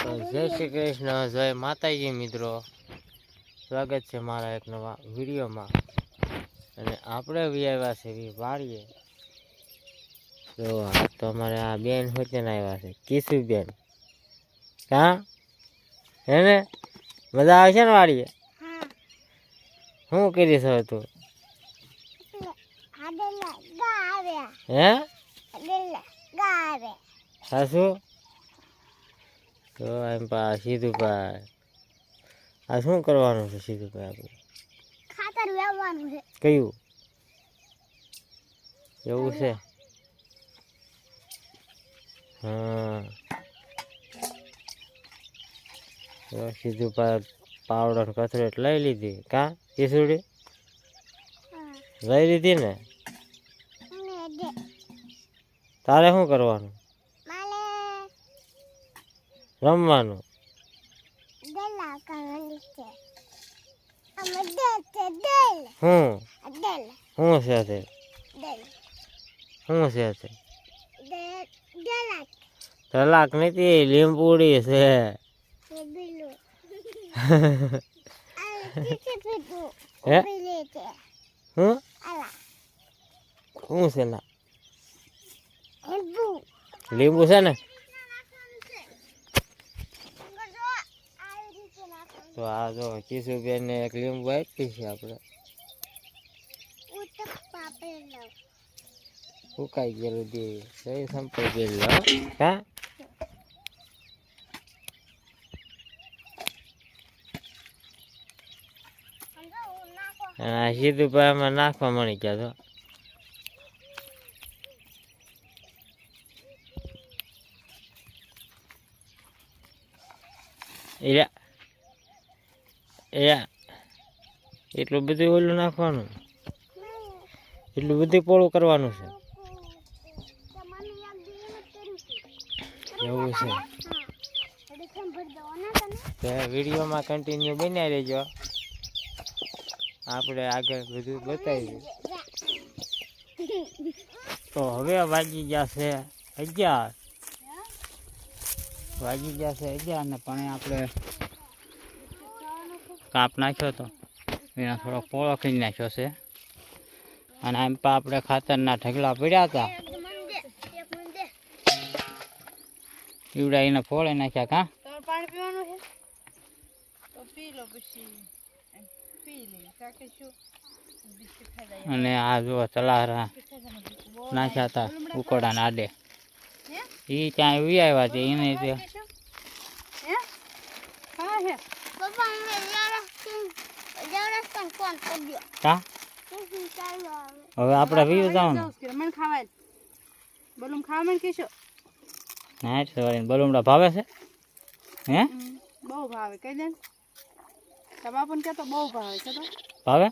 તો જય શ્રી કૃષ્ણ જય માતાજી મિત્રો. સ્વાગત છે મારા એક નવા વિડીયોમાં. અને આપણે આવ્યા છે વાળીએ તો આ તો અમારે આ બેન હોતે ને આવ્યા છે કિશુ બેન. હા? હે ને? મજા આવે છે ને વાળીએ શું કરીશ હવે તું? હે? સાસુ તો એમ પા સીધુભાઈ. આ શું કરવાનું છે સીધુભાઈ આપણે? ખાતર વેવવાનું છે. કયું? એવું છે? હા. સીધુભાઈ પાવડર ને કથરેટ લઈ લીધી. કા? ખીસુડી લઈ લીધી ને? તારે શું કરવાનું? રમવાનું. શું છે. તે? દે દેલા તલાક નથી લીંબુડી છે. હે? શું છે. ના? લીંબુ છે ને? તો આ જો કિશુબેન ને એક લીંબુ આપી છે આપણે. સુકાઈ ગયેલું દે. સહી સંપાઈ ગયેલું હો. સીધું પાયામાં નાખવા મળી ગયા તો. એરા એટલું બધું ઓલું નાખવાનું. એટલું બધું પોળું કરવાનું છે. એવું છે. વિડીયોમાં કન્ટિન્યુ બનાવી રહેજો. આપણે આગળ બધું બતાવીશું તો હવે વાગી ગયા છે અગિયાર. વાગી ગયા છે અગિયાર ને પણ આપણે કાપ નાખ્યો તો. એના થોડો પોળો કરી નાખ્યો છે. અને એમ પણ આપણે ખાતરના ઢગલા પડ્યા હતા. પીવડા એને ફોળે નાખ્યા કાં? અને આ જો તલારા નાખ્યા હતા ઉકોડાના આડે. એ ત્યાં વી આવ્યા છે એને તે પપ્પા અમે જવરસ્તન ફોન કરી દો કા ચાલો હવે આપણે વી જવાનું મને ખાવાય બલૂમ ખાવા મને કહેશો ના સવારે બલુમડા ભાવે છે હે બહુ ભાવે કહી દે તારા બાપુને કહેતો બહુ ભાવે છે તો ભાવે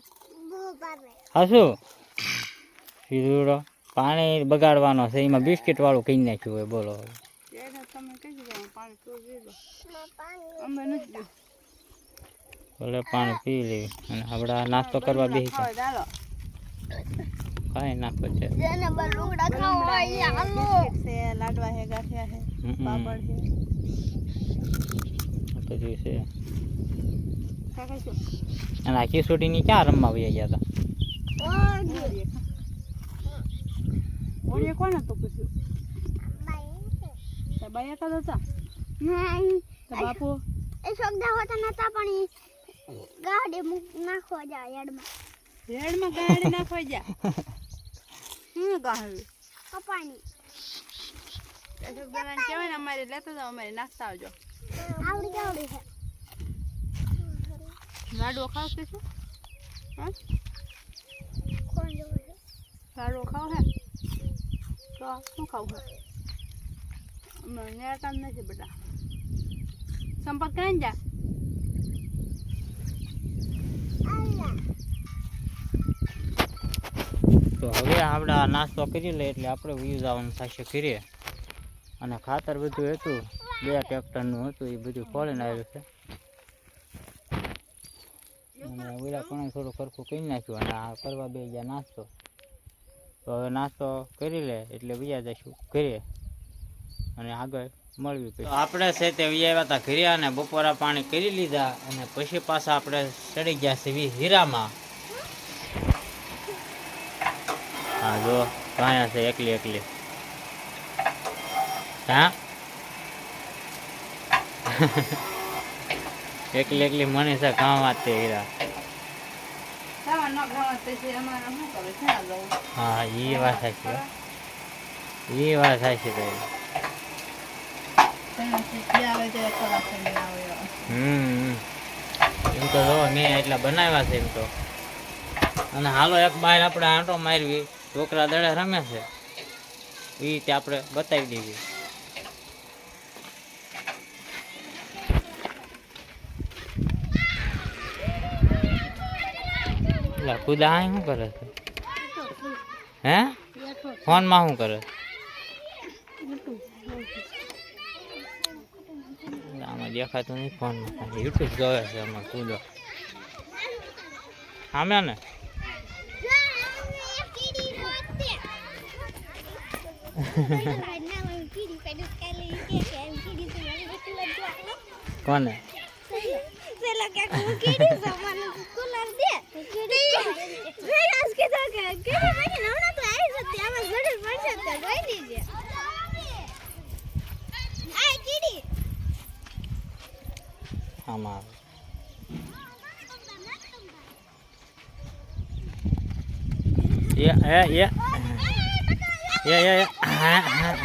હા શું સીધુડો પાણી બગાડવાનો છે એમાં બિસ્કિટ વાળું કઈ નાખ્યું હોય બોલો તમે કહી દીધું પાણી અમે નથી બોલે પાણી પી લેવી અને આપણે આ નાસ્તો કરવા બેસી ચાલો. કાંઈ નાખો છે લાડવા હે ગાંઠિયા હે. પાપડ છે. આ છે. અને આખી કિશોરીની ક્યાં રમવા વયા ગયા હતા ઓળીએ ઓળીએ કોને તો પૂછ્યું તે હતા હતા બાપુ? એ શબ્દ હોતા નતા પણ ગાડી મુક નાખવા જા યાડમાં રેડમાં ગાડી નાખવા જા. હું ગાહવી? કપાણી અશોક દાદાને કહેવાય ને અમારે લેતા જાઓ અમારે નાસ્તા આવજો. આવડી આવડી છે લાડવો ખાવ કે છે લાડવો ખાવ હે? તો શું ખાવું હે? અમે નેતા નથી બધા સંપર્ક કઈ જા. તો હવે આપણે નાસ્તો કરી લે એટલે આપણે વ્યૂઝ આવવાનું થશે કરીએ અને ખાતર બધું હતું, બે ટ્રેક્ટરનું હતું, એ બધું ખોલીને આવ્યું છે. અને ઓલા પણ થોડું ખરખું કરી નાખ્યું અને આ કરવા બે ગયા નાસ્તો. તો હવે નાસ્તો કરી લે એટલે બીજા જઈશું ઘરે. અને આગળ મળવી પછી આપણે છે તે આવ્યા હતા ઘરે અને બપોરા પાણી કરી લીધા અને પછી પાછા આપણે ચડી ગયા છે હીરામાં. હા જો કાંયા છે એકલી એકલી. હા? એકલી એકલી મને છે કામ વાત તે હીરા હા એ વાત સાચી એ વાત સાચી તારી તેનાથી જે આવે તે ખોરાક થઈને આવે એવા. હમ. એમ તો જો, મેં એટલા બનાવ્યા છે એમ તો. અને હાલો એક બહાર આપણે આંટો મારવી. છોકરા દડે રમે છે. એ રીતે આપણે બતાવી દેવી. ખુદા શું કરે છે? હે? ફોનમાં શું કરે આમાં દેખાતું નહીં ફોનમાં યુટ્યુબ જોવે છે એમાં કૂદો. સામે ને કોને? આમાં એ હા હા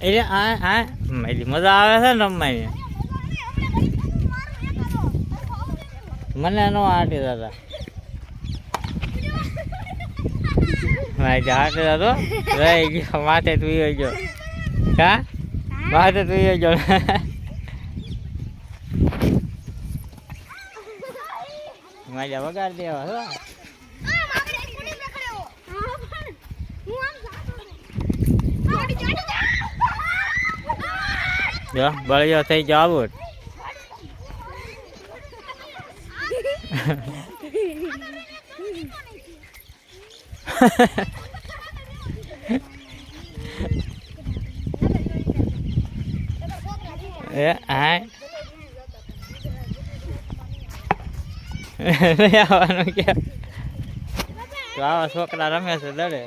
એટલે આ આ મજા આવે છે ને રમવાની? મને એનો આટી દાદા. મારી હાટે દાદો રહી ગયો માથે તું ગયો. કા? માથે તું ગયો. માજા વગાડ દેવા હો. જો બળિયો થઈ ગયો આવું. એ હા આવવાનું કે. તો આવા છોકરા રમે છે દડે.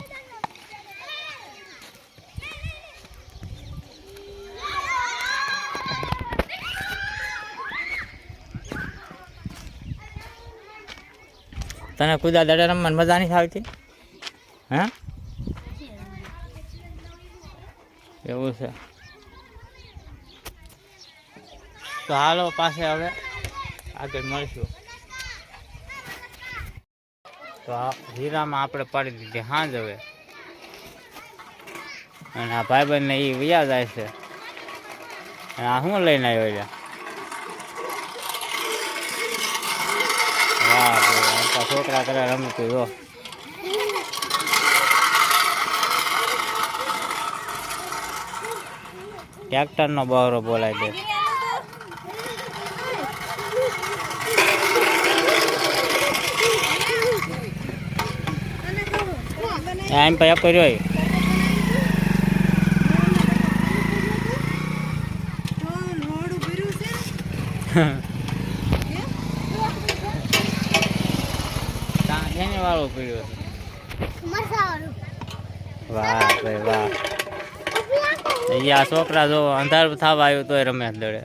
તને કુદા દડે રમવાની મજા નહીં આવતી? હા? એવું છે. તો હાલો પાસે હવે આગળ મળશું. તો હીરામાં આપણે પાડી દીધી હાંજ હવે. અને આ ભાઈબંધને એ વ્યા જાય છે. અને આ શું લઈને આવ્યો છે વાહ, છોકરા કરે રમતું, જો. ટ્રેક્ટરનો બહારો બોલાય દે એમ પછી કર્યો વાળો પીડ્યો વાહ ભાઈ વાહ. અહીંયા છોકરા જો અંધારું થવા આવ્યું તોય રમે દડે.